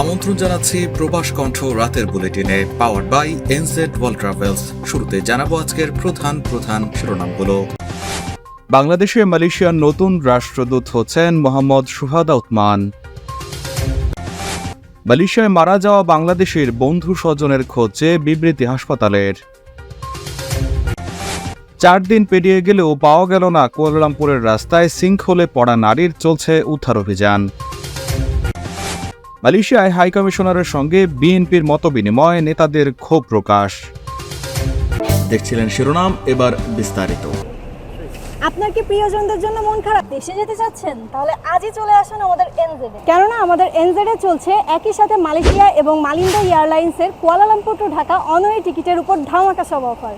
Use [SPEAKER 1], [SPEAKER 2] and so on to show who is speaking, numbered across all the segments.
[SPEAKER 1] আমন্ত্রণ জানাচ্ছি প্রবাস কণ্ঠ রাতের বুলেটিনে powered by NZ world travels শুরুতে জানাব আজকের প্রধান প্রধান শিরোনামগুলো।
[SPEAKER 2] বাংলাদেশে মালয়েশিয়ার নতুন রাষ্ট্রদূত হচ্ছেন মোহাম্মদ সুহাদা উতমান মালয়েশিয়ায় মারা যাওয়া বাংলাদেশের বন্ধু স্বজনের খোঁজে বিবৃতি হাসপাতালের। চার দিন পেরিয়ে গেলেও পাওয়া গেল না, কুয়ালালামপুরের রাস্তায় সিঙ্কহোলে পড়া নারীর চলছে উদ্ধার অভিযান। মালয়েশিয়ায় হাইকমিশনারের সঙ্গে বিএনপির মতবিনিময় নেতাদের ক্ষোভ প্রকাশ।
[SPEAKER 1] দেখছিলেন শিরোনাম এবার বিস্তারিত।
[SPEAKER 3] আপনার কি প্রিয়জনদের জন্য মন খারাপ? দেশে যেতে চাচ্ছেন? তাহলে আজই চলে আসুন আমাদের এনজেডে কেননা আমাদের এনজেডে চলছে একই সাথে মালয়েশিয়া এবং মালিন্দা এয়ারলাইন্সের কুয়ালালামপুর টু ঢাকা অনওয়ে টিকিটের উপর ধামাকা সব অফার।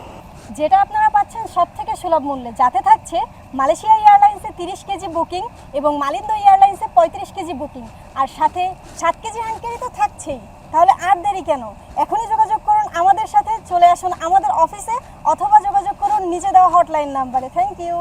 [SPEAKER 3] যেটা আপনারা পাচ্ছেন সব থেকে সুলভ মূল্যে। যাতে থাকছে মালয়েশিয়া এয়ারলাইন্সে তিরিশ কেজি বুকিং এবং মালিন্দ এয়ারলাইন্সে পঁয়ত্রিশ কেজি বুকিং। আর সাথে সাত কেজি হ্যান্ড ক্যারি তো থাকছেই। তাহলে আর দেরি কেন? এখনই যোগাযোগ করুন আমাদের সাথে, চলে আসুন আমাদের অফিসে অথবা যোগাযোগ করুন নিজে দেওয়া হটলাইন নাম্বারে। থ্যাংক ইউ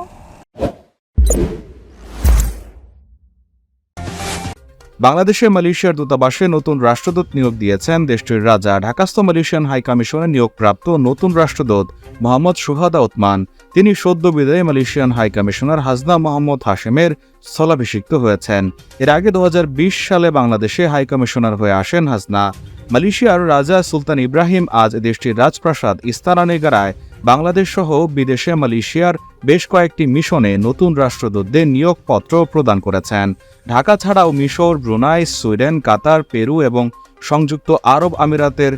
[SPEAKER 2] বাংলাদেশে মালয়েশিয়ার দূতাবাসে নতুন রাষ্ট্রদূত নিয়োগ দিয়েছেন দেশটির রাজা। ঢাকাস্থ মালয়েশিয়ান হাই কমিশনে নিয়োগপ্রাপ্ত নতুন রাষ্ট্রদূত মোহাম্মদ সুহাদা উতমান তিনি সদ্য বিদায়ী মালয়েশিয়ান হাই কমিশনার হাজনা মোহাম্মদ হাশেমের স্থলাভিষিক্ত হয়েছেন। এর আগে দু হাজার বিশ সালে বাংলাদেশে হাই কমিশনার হয়ে আসেন হাজনা। মালয়েশিয়ার রাজা সুলতান ইব্রাহিম আজ দেশটির রাজপ্রাসাদ ইস্তারানেগারায় বাংলাদেশ সহ বিদেশে মালয়েশিয়ার বেশ কয়েকটি মিশনে নতুন রাষ্ট্রদূতদের নিয়োগপত্র প্রদান করেছেন। ঢাকা ছাড়াও মিশর, ব্রুনাই, সুইডেন, কাতার, পেরু এবং সংযুক্ত আরব আমিরাতের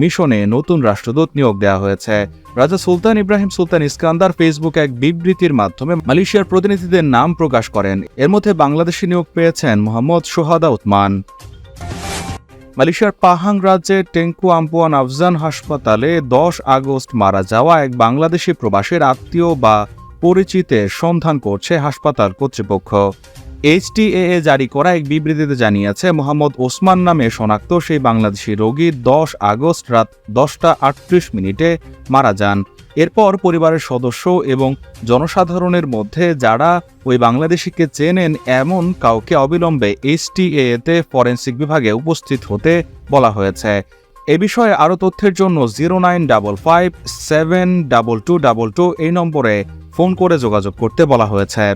[SPEAKER 2] মিশনে নতুন রাষ্ট্রদূত নিয়োগ দেওয়া হয়েছে। রাজা সুলতান ইব্রাহিম সুলতান ইস্কান্দার ফেসবুকে এক বিবৃতির মাধ্যমে মালয়েশিয়ার প্রতিনিধিদের নাম প্রকাশ করেন। এর মধ্যে বাংলাদেশে নিয়োগ পেয়েছেন মোহাম্মদ সোহাদা উতমান মালয়েশিয়ার পাহাং রাজ্যের টেঙ্কু আম্পুয়ান আফজান হাসপাতালে দশ আগস্ট মারা যাওয়া এক বাংলাদেশি প্রবাসীর আত্মীয় বা পরিচিতের সন্ধান করছে হাসপাতাল কর্তৃপক্ষ। এইচটিএ জারি করা এক বিবৃতিতে জানিয়েছে, মোহাম্মদ ওসমান নামে শনাক্ত সেই বাংলাদেশি রোগী দশ আগস্ট রাত দশটা আটত্রিশ মিনিটে মারা যান। এরপর পরিবারের সদস্য এবং জনসাধারণের মধ্যে যারা ওই বাংলাদেশিকে চেনেন এমন কাউকে অবিলম্বে এইচটিএ তে ফরেন্সিক বিভাগে উপস্থিত হতে বলা হয়েছে। এ বিষয়ে আরও তথ্যের জন্য zero nine double five seven double two double two এই নম্বরে ফোন করে যোগাযোগ করতে বলা হয়েছে।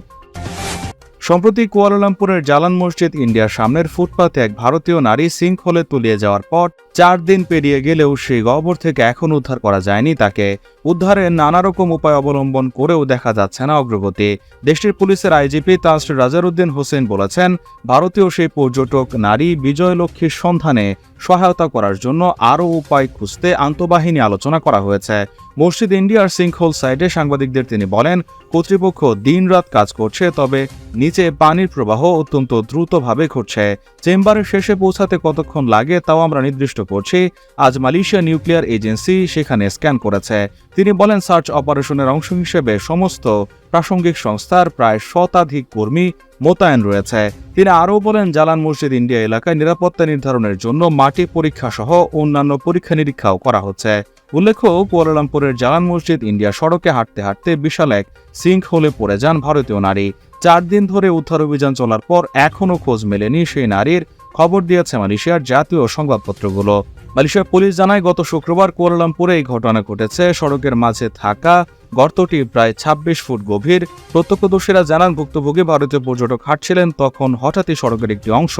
[SPEAKER 2] সম্প্রতি কুয়ালালামপুরের জালান মসজিদ ইন্ডিয়ার সামনের ফুটপাতে এক ভারতীয় নারী সিঙ্কহোলে তলিয়ে যাওয়ার পর চার দিন পেরিয়ে গেলেও সেই গহ্বর থেকে এখন উদ্ধার করা যায়নি তাকে। উদ্ধারের নানা রকম উপায় অবলম্বন করেও দেখা যাচ্ছে না অগ্রগতি। দেশটির পুলিশের আইজিপি তাজর রাজারউদ্দিন হোসেন বলেছেন, ভারতীয় সেই পর্যটক নারী বিজয়লক্ষ্মীর সন্ধানে সহায়তা করার জন্য আরও উপায় খুঁজতে আন্তঃবাহিনী আলোচনা করা হয়েছে। মসজিদ ইন্ডিয়ার সিঙ্কহোল সাইডে সাংবাদিকদের তিনি বলেন, কর্তৃপক্ষ দিনরাত কাজ করছে, তবে নিচে পানির প্রবাহ অত্যন্ত দ্রুতভাবে ঘটছে। চেম্বারের শেষে পৌঁছাতে কতক্ষণ লাগে তাও আমরা নির্দিষ্ট করছি আজ মালয়েশিয়া নিউক্লিয়ার এজেন্সি সেখানে স্ক্যান করেছে। তিনি বলেন, সার্চ অপারেশনের অংশ হিসেবে সমস্ত প্রাসঙ্গিক সংস্থার প্রায় শতাধিক কর্মী মোতায়েন রয়েছে। তিনি আরও বলেন জালান মসজিদ ইন্ডিয়া এলাকায় নিরাপত্তা নির্ধারণের জন্য মাটি পরীক্ষা সহ অন্যান্য পরীক্ষা নিরীক্ষাও করা হচ্ছে। উল্লেখ্য, কুয়ালালামপুরের জালান মসজিদ ইন্ডিয়া সড়কে হাঁটতে হাঁটতে বিশাল এক সিঙ্ক হলে পড়ে যান ভারতীয় নারী। চার দিন ধরে উদ্ধার অভিযান চলার পর এখনও খোঁজ মেলেনি সেই নারীর। খবর দিয়েছে মালয়েশিয়ার জাতীয় সংবাদপত্রগুলো। মালয়েশিয়ার পুলিশ জানায়, গত শুক্রবার কুয়ালালামপুরে এই ঘটনা ঘটেছে। সড়কের মাঝে থাকা গর্তটি প্রায় ২৬ ফুট গভীর। প্রত্যক্ষদর্শীরা জানান, ভুক্তভোগী ভারতীয় পর্যটক হাঁটছিলেন, তখন হঠাৎই সড়কের একটি অংশ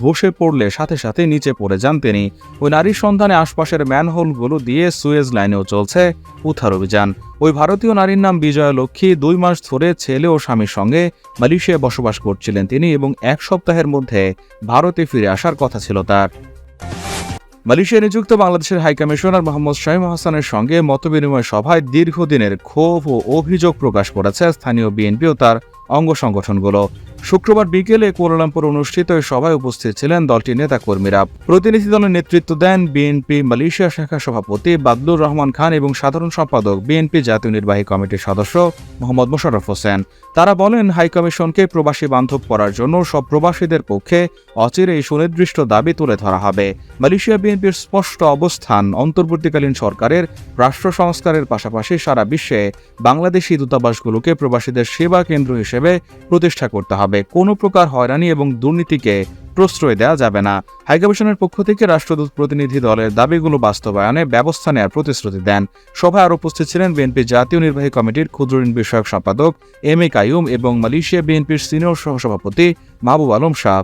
[SPEAKER 2] ধসে পড়লে সাথে সাথে নিচে পড়ে যান তিনি। ওই নারীর সন্ধানে আশপাশের ম্যানহোলগুলো দিয়ে সুয়েজ লাইনেও চলছে উদ্ধার অভিযান। ওই ভারতীয় নারীর নাম বিজয়া লক্ষ্মী দুই মাস ধরে ছেলে ও স্বামীর সঙ্গে মালয়েশিয়ায় বসবাস করছিলেন তিনি এবং এক সপ্তাহের মধ্যে ভারতে ফিরে আসার কথা ছিল তার। মালয়েশিয়া নিযুক্ত বাংলাদেশের হাইকমিশনার মোহাম্মদ শাহিম হাসানের সঙ্গে মতবিনিময় সভায় দীর্ঘদিনের ক্ষোভ ও অভিযোগ প্রকাশ করেছে স্থানীয় বিএনপি ও তার অঙ্গ সংগঠনগুলো। শুক্রবার বিকেলে কুয়ালালামপুর অনুষ্ঠিত এই সভায় উপস্থিত ছিলেন দলটির নেতাকর্মীরা। প্রতিনিধি দলের নেতৃত্ব দেন বিএনপি মালয়েশিয়া শাখা সভাপতি বাদলুর রহমান খান এবং সাধারণ সম্পাদক বিএনপি জাতীয় নির্বাহী কমিটির সদস্য মোহাম্মদ মোশাররফ হোসেন। তারা বলেন, হাইকমিশনকে প্রবাসী বান্ধব করার জন্য সব প্রবাসীদের পক্ষে অচিরেই সুনির্দিষ্ট দাবি তুলে ধরা হবে। মালয়েশিয়া বিএনপির স্পষ্ট অবস্থান অন্তর্বর্তীকালীন সরকারের রাষ্ট্র সংস্কারের পাশাপাশি সারা বিশ্বে বাংলাদেশি দূতাবাসগুলোকে প্রবাসীদের সেবা কেন্দ্র হিসেবে প্রতিষ্ঠা করতে হবে। কোনো প্রকার হয়রানি এবং দুর্নীতিকে প্রশ্রয় দেওয়া যাবে না। হাইকমিশনের পক্ষ থেকে রাষ্ট্রদূত প্রতিনিধি দলের দাবিগুলো বাস্তবায়নে ব্যবস্থা নেওয়ার প্রতিশ্রুতি দেন। সভায় আর উপস্থিত ছিলেন বিএনপি জাতীয় নির্বাহী কমিটির ক্ষুদ্রঋণ বিষয়ক সম্পাদক এম এ কায়ুম এবং মালয়েশিয়া বিএনপির সিনিয়র সহসভাপতি মাহবুব আলম শাহ